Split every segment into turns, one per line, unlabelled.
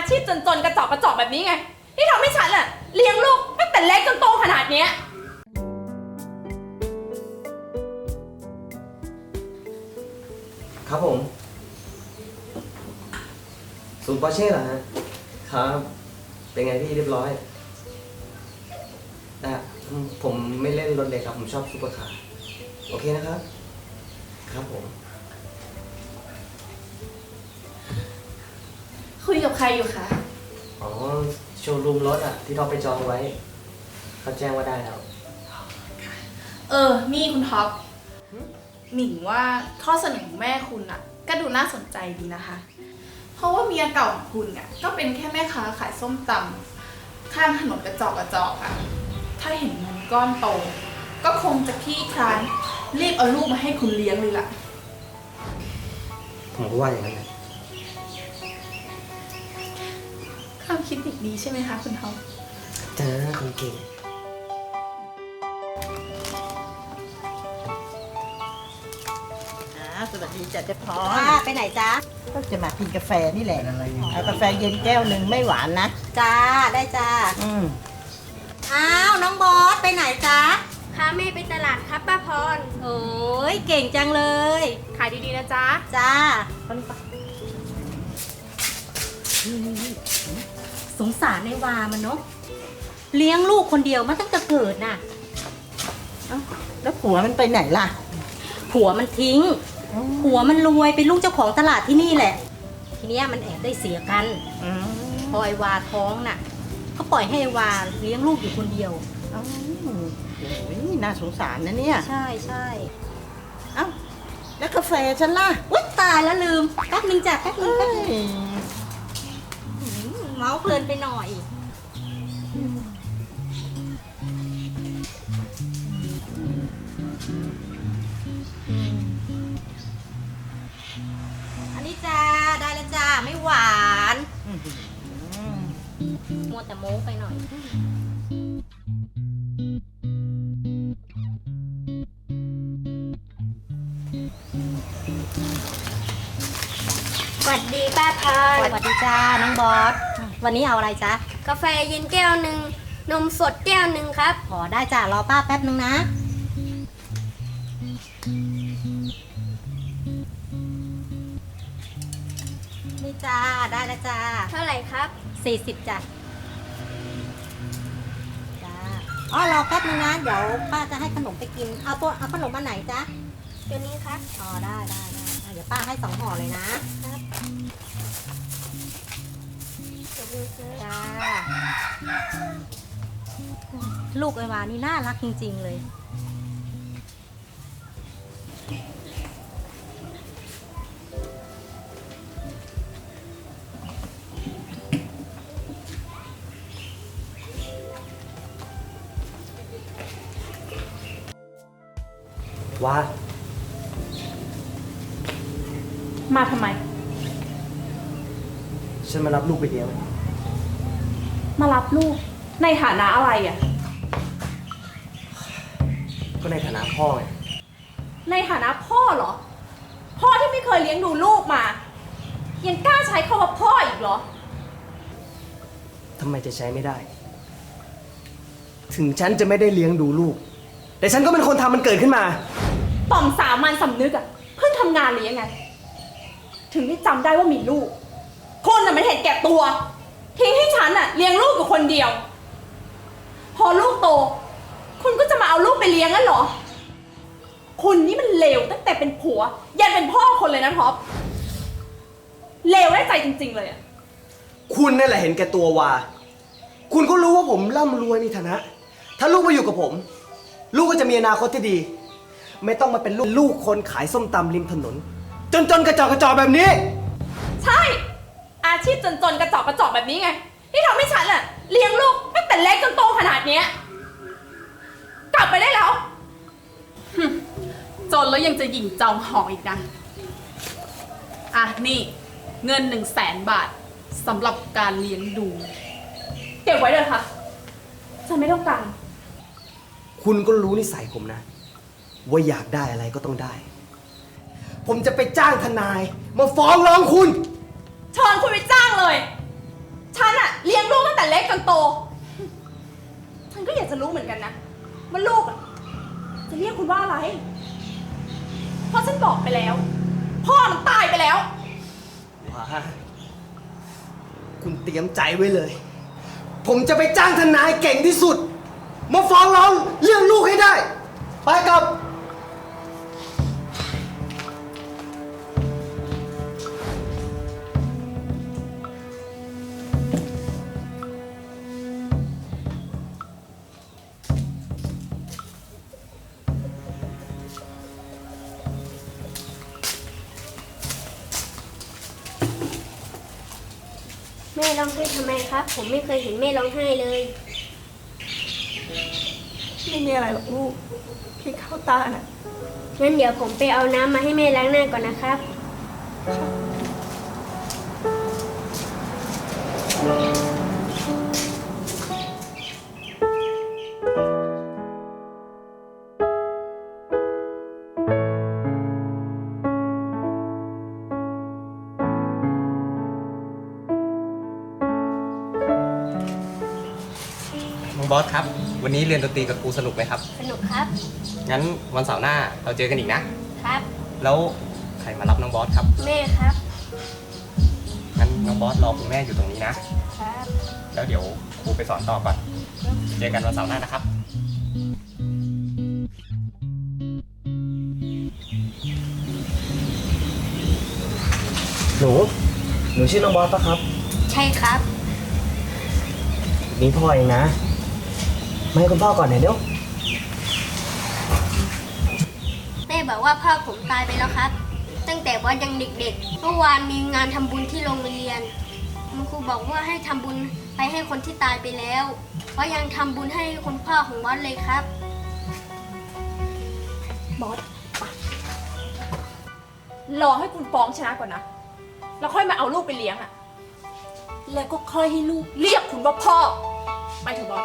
อาชีพจนๆกระจอกกระจอกแบบนี้ไง ที่ทำให้ฉันอะเลี้ยงลูกตั้งแต่เล็กจนโตขนาดเนี้ย
ครับผมศูนปอร์เช่เหรอฮะ ครับ เป็นไงพี่เรียบร้อยแต่ผมไม่เล่นรถเล็กครับ ผมชอบซุปเปอร์คาร์ โอเคนะครับ ครับผม
ยกับใครอยู่คะ
อ๋อโชว์รูมรถอะ ที่เราไปจองไว้ เขาแจ้งว่าได้แล้ว
เออ นี่คุณท็อป หนิงว่าข้อเสนอของแม่คุณอะก็ดูน่าสนใจดีนะคะ เพราะว่าเมียเก่าของคุณเนี่ยก็เป็นแค่แม่ค้าขายส้มตำข้างถนนกระจอกกระจอกอะถ้าเห็นเงินก้อนโต ก็คงจะขี้คร้านรีบเอาลูกมาให้คุณเลี้ยงเลยล่ะ
ผมก็ว่าอย่างนั้นแหละ
ความคิดเด็กดีใช่ไหมคะคุณท็อป
จ้าคนเก่ง
อ่าสวัสดีจ้ะเจ๊พร
ป้าไปไหนจ๊ะ
ก็จะมากินกาแฟนี่แหละเอากาแฟเย็นแก้วหนึ่งไม่หวานนะ
จ้าได้จ้า
อืม
อ้าวน้องบอสไปไหนจ๊ะ
พาแม่ไปตลาดครับป้าพร
โอ้ยเก่งจังเลย
ขายดีๆนะจ๊ะ
จ้า สงสารในวามันเนาะเลี้ยงลูกคนเดียวมาตั้งแต่เกิดน่ะ
แล้วผัวมันไปไหนล่ะ
ผัวมันทิ้ง ผัวมันรวยเป็นลูกเจ้าของตลาดที่นี่แหละ ทีเนี้ยมันแอบได้เสียกัน
อืม
พอไอวาท้องน่ะ ก็ปล่อยให้ไอวาเลี้ยงลูกอยู่คนเดียว
เอ้าโอ้ยน่าสงสารนะเนี่ย
ใช่ใช่
เอ้าแล้วกาแฟฉันล่ะ
อุ๊ยตายแล้วลืมแป๊บนึงจ้ะแป๊บนึง
เอ้
แป๊บนึง
ย
อืม เมาส์เพลินไปหน่อย อันนี้จ้า ได้แล้วจ้า ไม่หวาน
อืม
มัวแต่โม้ไปหน่อย
สวัสดีป้าพ
ส
ร
วัสดีจ้า น้องบอส วันนี้เอาอะไรจ๊ะ
กาแฟเย็นแก้วหนึ่งนมสดแก้วหนึ่งครับ
ขอได้จ้ารอป้าแป๊บนึงนะ นี่จ้าได้แล้วจ้า
เท่าไหร่ครับ
สี่สิบจ้ะจ้าอ๋อรอแป๊บนึงนะเดี๋ยวป้าจะให้ขนมไปกิน เอาตัวเอาขนมมาไหนจ๊ะ
ตัวนี้ครับ
อ๋อได้ได้ได้อะเดี๋ยวป้าให้สองห่อเลยนะ จ้าลูกไอวานี่น่ารักจริง ๆ เลย
ว่า
มาทำไม
ฉันมารับลูกไปเลี้ยง
มารับ ลูกในฐานะอะไรอะ
ก็ในฐานะพ่อไง
ในฐานะพ่อเหรอ พ่อที่ไม่เคยเลี้ยงดูลูกมา ยังกล้าใช้คำว่าพ่ออีกเหรอ
ทำไมจะใช้ไม่ได้ ถึงฉันจะไม่ได้เลี้ยงดูลูก แต่ฉันก็เป็นคนทำมันเกิดขึ้นมา
ต่อมสามัญสำนึกอะเพิ่งทำงานหรือยังไง ถึงได้จำได้ว่ามีลูก คนน่ะมันเห็นแก่ตัว ทิ้งให้ฉันอะเลี้ยงลูกอยู่คนเดียว พอลูกโต คุณก็จะมาเอาลูกไปเลี้ยงงั้นเหรอ คุณนี่มันเลวตั้งแต่เป็นผัว ยันเป็นพ่อคนเลยนะท็อปเลวได้ใจจริง ๆ เลยอะ
คุณนั่นแหละเห็นแก่ตัววาคุณก็รู้ว่าผมร่ำรวยมีฐานะ ถ้าลูกมาอยู่กับผม ลูกก็จะมีอนาคตที่ดี ไม่ต้องมาเป็นลูกลูกคนขายส้มตำริมถนน จนจนๆกระจอกกระจอกแบบนี้
ใช่ อาชีพจนๆกระจอกกระจอกแบบนี้ไง ที่ทำให้ฉันอะเลี้ยงลูกตั้งแต่เล็กจนโตขนาดเนี้ยกลับไปได้แล้ว
จนแล้วยังจะหยิ่งจองหองอีกนะ อะ นี่เงินหนึ่งแสนบาทสำหรับการเลี้ยงดู
เก็บไว้เลยค่ะ ฉันไม่ต้องการ
คุณก็รู้นิสัยผมนะ ว่าอยากได้อะไรก็ต้องได้ ผมจะไปจ้างทนาย มาฟ้องร้องคุณ
เชิญคุณไปจ้างเลย ฉันอะเลี้ยงลูกตั้งแต่เล็ก
จ
นโต ฉันก็อยากจะ
รู้เหมือนกันนะว่าลูกจะเรียกคุณว่าอะไร เพราะฉันบอกไปแล้ว พ่อมันตายไปแล้ว
ว้าคุณเตรียมใจไว้เลย ผมจะไปจ้างทนายเก่งที่สุด มาฟ้องร้องเรื่องลูกให้ได้ ไปกับ
ม่ร้องไห้ทำไมครับ ผมไม่เคยเห็นแม่ร้องไห้เลย
ไม่มีอะไรหรอกลูกพี่เข้าตาน่ะ
งั้นเดี๋ยวผมไปเอาน้ำมาให้แม่ล้างหน้าก่อนนะครับ
บอสครับ วันนี้เรียนดนตรีกับครูสนุกไหมครับ
สนุกครับ
งั้นวันเสาร์หน้าเราเจอกันอีกนะ
ครับ
แล้วใครมารับน้องบอสครับ
แม่ครับ
งั้นน้องบอสรอคุณแม่อยู่ตรงนี้นะ
ครับ
แล้วเดี๋ยวครูไปสอนต่อก่อน เจอกันวันเสาร์หน้านะครับ
หนู หนูชื่อน้องบอสปะครับ
ใช่ครับ
นี่พ่อเองนะ มาให้คุณพ่อก่อนหน่อยเดี๋ยว
แม่บอกว่าพ่อผมตายไปแล้วครับ ตั้งแต่บอสยังเด็กๆ เมื่อวานมีงานทำบุญที่โรงเรียนคุณครูบอกว่าให้ทำบุญไปให้คนที่ตายไปแล้วเพราะยังทำบุญให้คุณพ่อของบอสเลยครับ
บอสไปรอให้คุณฟ้องชนะก่อนนะ แล้วค่อยมาเอาลูกไปเลี้ยงอะแล้วก็ค่อยให้ลูกเรียกคุณว่าพ่อ ไปเถอะบอส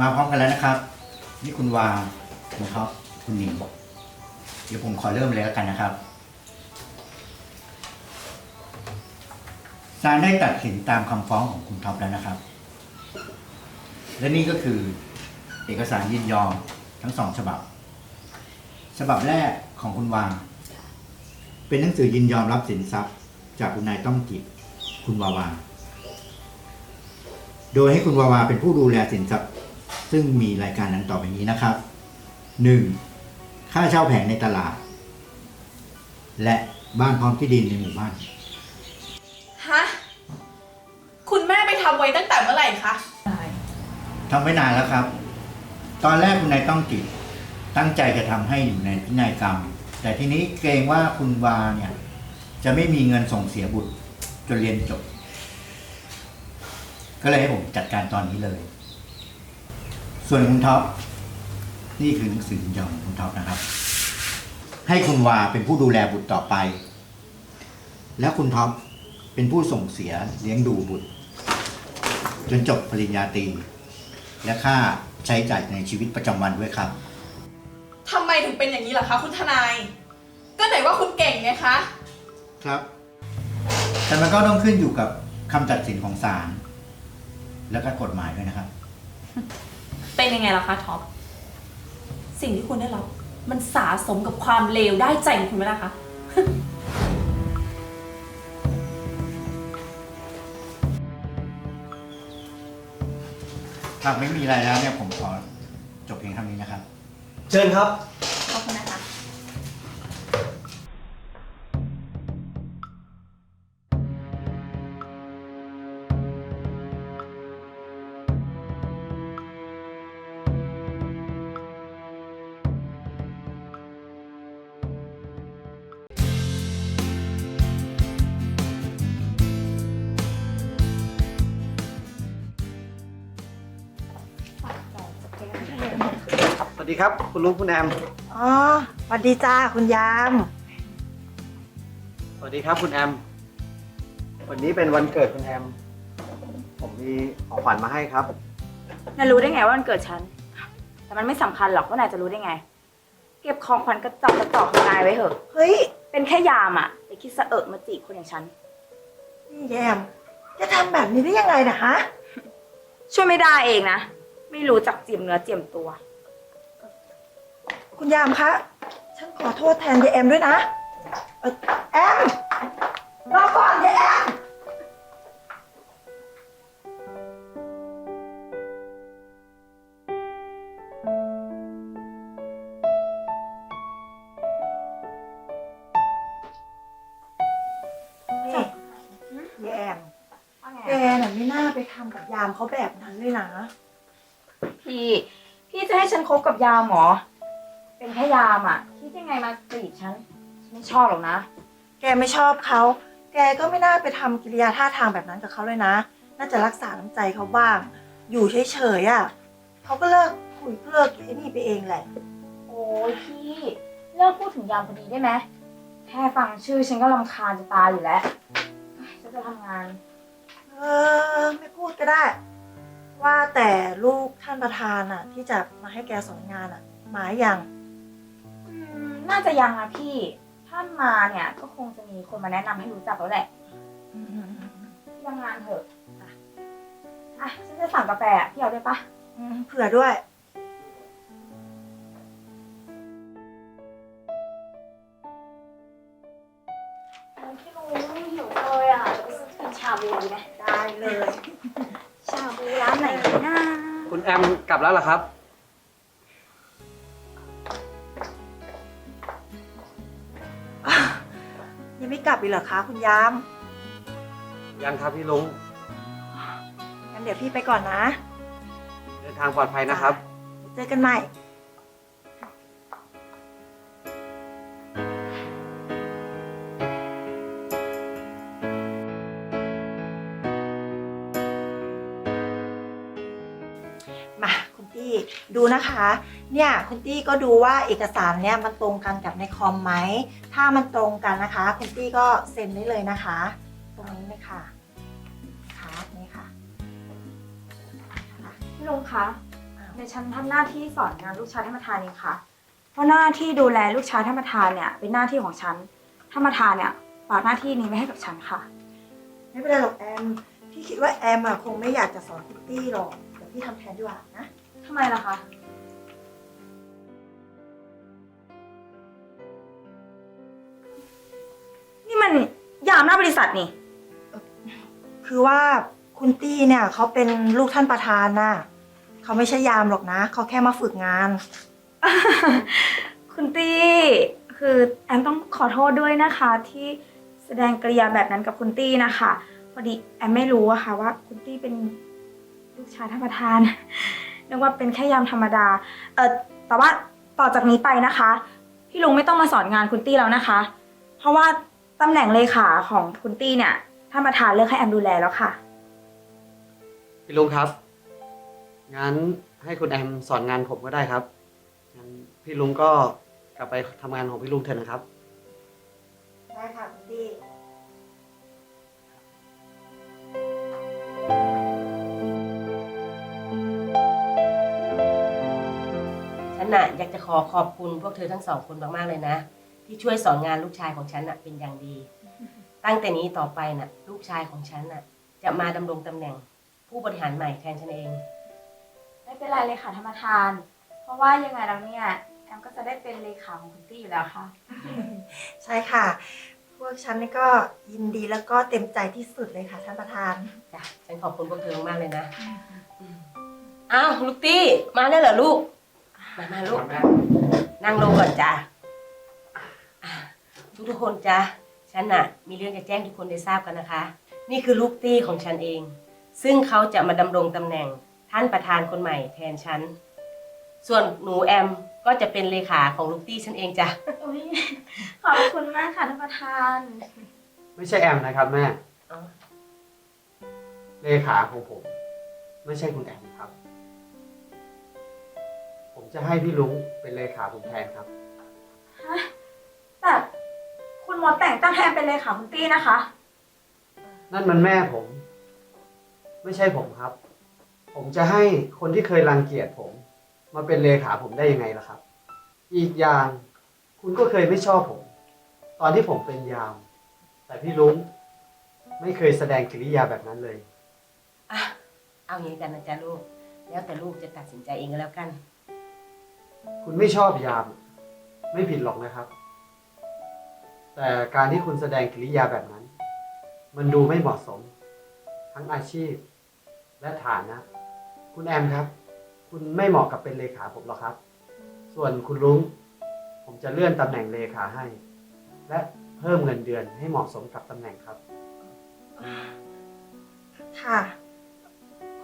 มาพร้อมกันแล้วนะครับ นี่คุณวาคุณท็อปคุณหนิงเดี๋ยวผมขอเริ่มเลยแล้วกันนะครับศาลได้ตัดสินตามคำฟ้องของคุณท็อปแล้วนะครับ และนี่ก็คือเอกสารยินยอมทั้งสองฉบับ ฉบับแรกของคุณวาง เป็นหนังสือยินยอมรับสินทรัพย์ จากคุณนายต้องกิจคุณวาวา โดยให้คุณวาวาเป็นผู้ดูแลสินทรัพย์ ซึ่งมีรายการดังต่อไปนี้นะครับ 1. ค่าเช่าแผงในตลาด และบ้านพร้อมที่ดินในหมู่บ้าน
ฮะ คุณแม่ไปทำไว้ตั้งแต่เมื่อไหร่คะ
ทำไว้นานแล้วครับ ตอนแรกคุณนายต้องกิจตั้งใจจะทำให้อยู่ในพินัยกรรม แต่ทีนี้เกรงว่าคุณวาเนี่ย จะไม่มีเงินส่งเสียบุตรจนเรียนจบ ก็เลยให้ผมจัดการตอนนี้เลย ส่วนคุณท็อปนี่คือหนังสือยินยอมของคุณท็อปนะครับ ให้คุณวาเป็นผู้ดูแลบุตรต่อไป และคุณท็อปเป็นผู้ส่งเสียเลี้ยงดูบุตร จนจบปริญญาตรีและค่าใช้จ่ายในชีวิตประจำวันด้วยครับ
ทำไมถึงเป็นอย่างนี้ล่ะคะ คุณทนาย ก็ไหนว่าคุณเก่งไงคะ
ครับ แต่มันก็ต้องขึ้นอยู่กับคำตัดสินของศาลและก็กฎหมายด้วยนะครับ
เป็นยังไงล่ะคะท็อป สิ่งที่คุณได้รับ มันสะสมกับความเลวได้ใจของคุณไหมล่ะคะ
หากไม่มีอะไรแล้วเนี่ยผมขอจบเพียงเท่านี้นะครับ
เชิญครับ ดีครับ คุณลุงคุณแอม
อ๋อสวัสดีจ้าคุณยาม
สวัสดีครับคุณแอม วันนี้เป็นวันเกิดคุณแอม ผมมีของขวัญมาให้ครับ
นายรู้ได้ไงว่ามันเกิดฉัน แต่มันไม่สำคัญหรอกว่านายจะรู้ได้ไง เก็บของขวัญกระจอกกระจอกของนายไว้เถอะ
เฮ้ย
เป็นแค่ยามอะไปคิดสะเอิดมาจีบคนอย่างฉัน
นี่แยมจะทำแบบนี้ได้ยังไงนะฮะ
ช่วยไม่ได้เองนะ ไม่รู้จักเจียมเนื้อเจียมตัว
คุณยามคะ ฉันขอโทษแทนยายแอมด้วยนะเอ่อแอม รอก่อนยายแอม นี่ยายแอม แกน่ะไม่น่าไปทำกับยามเขาแบบนั้นเลยนะ
พี่ พี่จะให้ฉันคบกับยามเหรอ เป็นแค่ยามอะคิดยังไงมาจีบฉันฉันไม่ชอบหรอกนะ
แกไม่ชอบเขา แกก็ไม่น่าไปทำกิริยาท่าทางแบบนั้นกับเขาเลยนะ น่าจะรักษาน้ำใจเขาบ้าง อยู่เฉยๆอะเขาก็เลิกคุยเลิกไอ้นี่ไปเองแหละ
โอ้ยพี่เลิกพูดถึงยามคนนี้ได้ไหมแค่ฟังชื่อฉันก็รำคาญจะตายอยู่แล้วฉันจะทำงาน
เออ ไม่พูดก็ได้ ว่าแต่ลูกท่านประธานอะ ที่จะมาให้แกสอนงานอะ มาหรือยัง
อืม น่าจะยังนะพี่ ถ้ามาเนี่ยก็คงจะมีคนมาแนะนำให้รู้จักแล้วแหละพี่ทำงานเถอะอะอะฉันจะสั่งกาแฟอะพี่เอาด้วยปะ
อืมเผื่อด้วย
พี่รู้หิวเลยอะจะไปซื้อกินชาบูดีไหม
ได้เลย
ชาบูร้านไหนดีนะ
คุณแอมกลับแล้วเหรอครับ
กลับอีกเหรอคะคุณยาม
ยังครับพี่ลุง
งั้นเดี๋ยวพี่ไปก่อนนะ
เดินทางปลอดภัยนะครับ
เจอกันใหม่ ดูนะคะ เนี่ยคุณตี้ก็ดูว่าเอกสารเนี่ยมันตรงกันกับในคอมไหม ถ้ามันตรงกันนะคะ คุณตี้ก็เซ็นได้เลยนะคะ ตรงนี้เลยค่ะค่ะนี่ค่ะค่ะ
พี่ลุงคะในฉันทำหน้าที่สอนงานลูกชายท่านประธานเองค่ะ เพราะหน้าที่ดูแลลูกชายท่านประธานเนี่ยเป็นหน้าที่ของฉันท่านประธานเนี่ยฝากหน้าที่นี้ไว้ให้กับฉันค่ะ
ไม่เป็นไรหรอกแอม พี่คิดว่าแอมอะคงไม่อยากจะสอนพิตตี้หรอก เดี๋ยวพี่ทำแทนดีกว่านะ
ทำไมล่ะคะ นี่มันยามหน้าบริษัทนี่
คือว่าคุณตี้เนี่ยเขาเป็นลูกท่านประธานน่ะเขาไม่ใช่ยามหรอกนะ เขาแค่มาฝึกงาน
คุณตี้ คือแอมต้องขอโทษด้วยนะคะ ที่แสดงกริยาแบบนั้นกับคุณตี้นะคะ พอดีแอมไม่รู้อะค่ะว่าคุณตี้เป็นลูกชายท่านประธาน นึกว่าเป็นแค่ยามธรรมดา เออแต่ว่าต่อจากนี้ไปนะคะ พี่ลุงไม่ต้องมาสอนงานคุณตี้แล้วนะคะ เพราะว่าตำแหน่งเลขาของคุณตี้เนี่ยท่านประธานเลือกให้แอมดูแลแล้วค่ะ
พี่ลุงครับ งั้นให้คุณแอมสอนงานผมก็ได้ครับ งั้นพี่ลุงก็กลับไปทำงานของพี่ลุงเถอะนะครับ
ได้ค่ะคุณตี้
นน่ะอยากจะขอขอบคุณพวกเธอทั้งสองคนมากๆเลยนะ ที่ช่วยสอนงานลูกชายของฉันน่ะเป็นอย่างดี ตั้งแต่นี้ต่อไปน่ะ ลูกชายของฉันน่ะ จะมาดำรงตำแหน่ง ผู้บริหารใหม่แทนฉันเอง
ไม่เป็นไรเลยค่ะท่านประธาน เพราะว่ายังไงแล้วเนี่ยแอมก็จะได้เป็นเลขาของคุณตี้อยู่แล้วค่ะ
ใช่ค่ะ พวกฉันนี่ก็ยินดีแล้วก็เต็มใจที่สุดเลยค่ะท่านประธาน
จ้ะฉันขอบคุณพวกเธอมากๆเลยนะอืมอ้าวลูกตี้มาแล้วเหรอลูก มามาลูกนั่งลงก่อนจ้ะทุกทุกๆคนจ้ะฉันน่ะ มีเรื่องจะแจ้งทุกคนได้ทราบกันนะคะ นี่คือลูกตี้ของฉันเอง ซึ่งเขาจะมาดำรงตำแหน่งท่านประธานคนใหม่แทนฉัน ส่วนหนูแอมก็จะเป็นเลขาของลูกตี้ฉันเองจ้ะ
อุ๊ยขอบคุณมากค่ะท่านประธาน
ไม่ใช่แอมนะครับแม่
เอ้า
เลขาของผม ไม่ใช่คุณแอมครับ ผมจะให้พี่ลุงเป็นเลขาผมแทนครับ
แต่คุณมดแต่งตั้งแทนเป็นเลขาคุณตี้นะคะ
นั่นมันแม่ผม ไม่ใช่ผมครับ ผมจะให้คนที่เคยรังเกียจผม มาเป็นเลขาผมได้ยังไงล่ะครับ อีกอย่างคุณก็เคยไม่ชอบผม ตอนที่ผมเป็นยาม แต่พี่ลุงไม่เคยแสดงกิริยาแบบนั้นเลย
อะ เอาอย่างนี้กันนะจ๊ะลูก แล้วแต่ลูกจะตัดสินใจเองก็แล้วกัน
คุณไม่ชอบยาม ไม่ผิดหรอกนะครับ แต่การที่คุณแสดงกิริยาแบบนั้น มันดูไม่เหมาะสม ทั้งอาชีพและฐานะ คุณแอมครับ คุณไม่เหมาะกับเป็นเลขาผมหรอกครับ ส่วนคุณลุงผมจะเลื่อนตำแหน่งเลขาให้ และเพิ่มเงินเดือนให้เหมาะสมกับตำแหน่งครับ
ค่ะ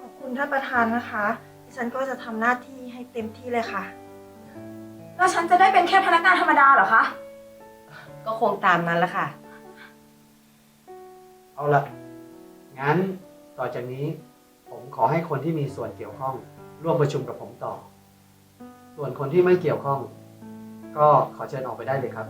ขอบคุณท่านประธานนะคะ ดิฉันก็จะทำหน้าที่ให้เต็มที่เลยค่ะ
แล้วฉันจะได้เป็นแค่พนักงานธรรมดาเหรอคะ
ก็คงตามนั้นละค่ะ
เอาละงั้นต่อจากนี้ผมขอให้คนที่มีส่วนเกี่ยวข้อง ร่วมประชุมกับผมต่อ ส่วนคนที่ไม่เกี่ยวข้อง ก็ขอเชิญออกไปได้เลยครับ